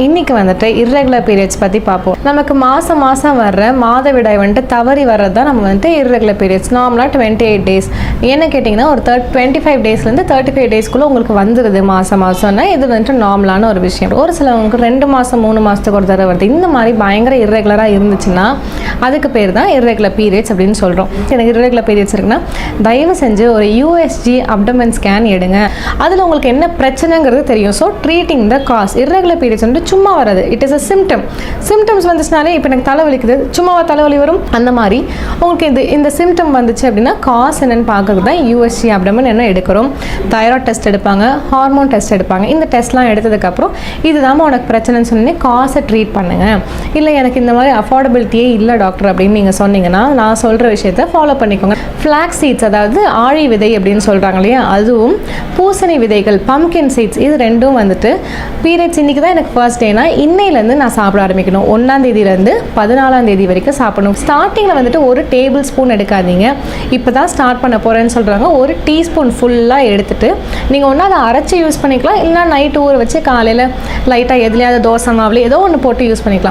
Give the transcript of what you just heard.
இன்னைக்கு வந்துட்டு irregular periods பற்றி பார்ப்போம். நமக்கு மாதம் மாதம் வர்ற மாதவிடாய் வந்துட்டு தவறி வர்றது தான் நம்ம வந்துட்டு இர்ரெகுலர் பீரியட்ஸ் நார்மலாக டுவெண்ட்டி எயிட் டேஸ் என்ன கேட்டிங்கன்னா ஒரு தேர்ட் டுவெண்ட்டி ஃபைவ் டேஸ்லேருந்து தேர்ட்டி ஃபைவ் டேஸ்க்குள்ளே உங்களுக்கு வந்துடுது மாதம் மாதம்னா இது வந்துட்டு நார்மலான ஒரு விஷயம். ஒரு சிலவங்களுக்கு ரெண்டு மாதம் மூணு மாதத்துக்கு ஒரு தடவை வருது. இந்த மாதிரி பயங்கர irregular-ஆ இருந்துச்சுன்னா அதுக்கு பேர் தான் இர்ரெகுலர் பீரியட்ஸ் அப்படின்னு சொல்கிறோம் எனக்கு இர்ரெகுலர் பீரியட்ஸ் இருக்குன்னா தயவு செஞ்சு ஒரு யூஎஸ்ஜி அப்டமன் ஸ்கேன் எடுங்க. அதில் உங்களுக்கு என்ன பிரச்சனைங்கிறது தெரியும். So treating the cause irregular periods வந்து சும்மா வராது. It is a symptom symptoms வந்துச்சுனாலே இப்போ எனக்கு தலைவலிக்குது சும்மாவா தலைவலி வரும். அந்த மாதிரி உங்களுக்கு இது இந்த சிம்டம் வந்துச்சு அப்படின்னா காஸ் என்னென்னு பார்க்கறது தான் யூஎஸ்ஜி அப்டமன் என்ன எடுக்கிறோம்? தைராய்ட் டெஸ்ட் எடுப்பாங்க ஹார்மோன் டெஸ்ட் எடுப்பாங்க. இந்த டெஸ்ட்லாம் எடுத்ததுக்கப்புறம் இதுதாம்மா உனக்கு பிரச்சனைன்னு சொன்னே காசை ட்ரீட் பண்ணுங்க. இல்லை எனக்கு இந்த மாதிரி அஃபோர்டபிலிட்டியே இல்லை டாக்டர் அப்படின்னு நீங்கள் சொன்னீங்கன்னா நான் சொல்கிற விஷயத்த ஃபாலோ பண்ணிக்கோங்க. ஃப்ளாக் சீட்ஸ் அதாவது ஆழி விதை அப்படின்னு சொல்கிறாங்க இல்லையா? அதுவும் பூசணி விதைகள் பம்கின் சீட்ஸ் இது ரெண்டும் வந்துட்டு பீரியட்ஸ் இன்றைக்கி தான் எனக்கு ஃபர்ஸ்ட் டேனா இன்னையிலேருந்து நான் சாப்பிட ஆரம்பிக்கணும். ஒன்றாம் தேதியிலேருந்து பதினாலாம் தேதி வரைக்கும் சாப்பிடணும். ஸ்டார்டிங்கில் வந்துட்டு ஒரு டேபிள் ஸ்பூன் எடுக்காதீங்க. இப்போ தான் ஸ்டார்ட் பண்ண போகிறேன்னு சொல்கிறாங்க ஒரு டீஸ்பூன் ஃபுல்லாக எடுத்துட்டு நீங்கள் ஒன்றா அதை அரைச்சி யூஸ் பண்ணிக்கலாம். இல்லைனா நைட்டு ஊற வச்சு காலையில் லைட்டாக எதுலையாவது தோசை மாவுல ஏதோ ஒன்று போட்டு யூஸ் பண்ணிக்கலாம்.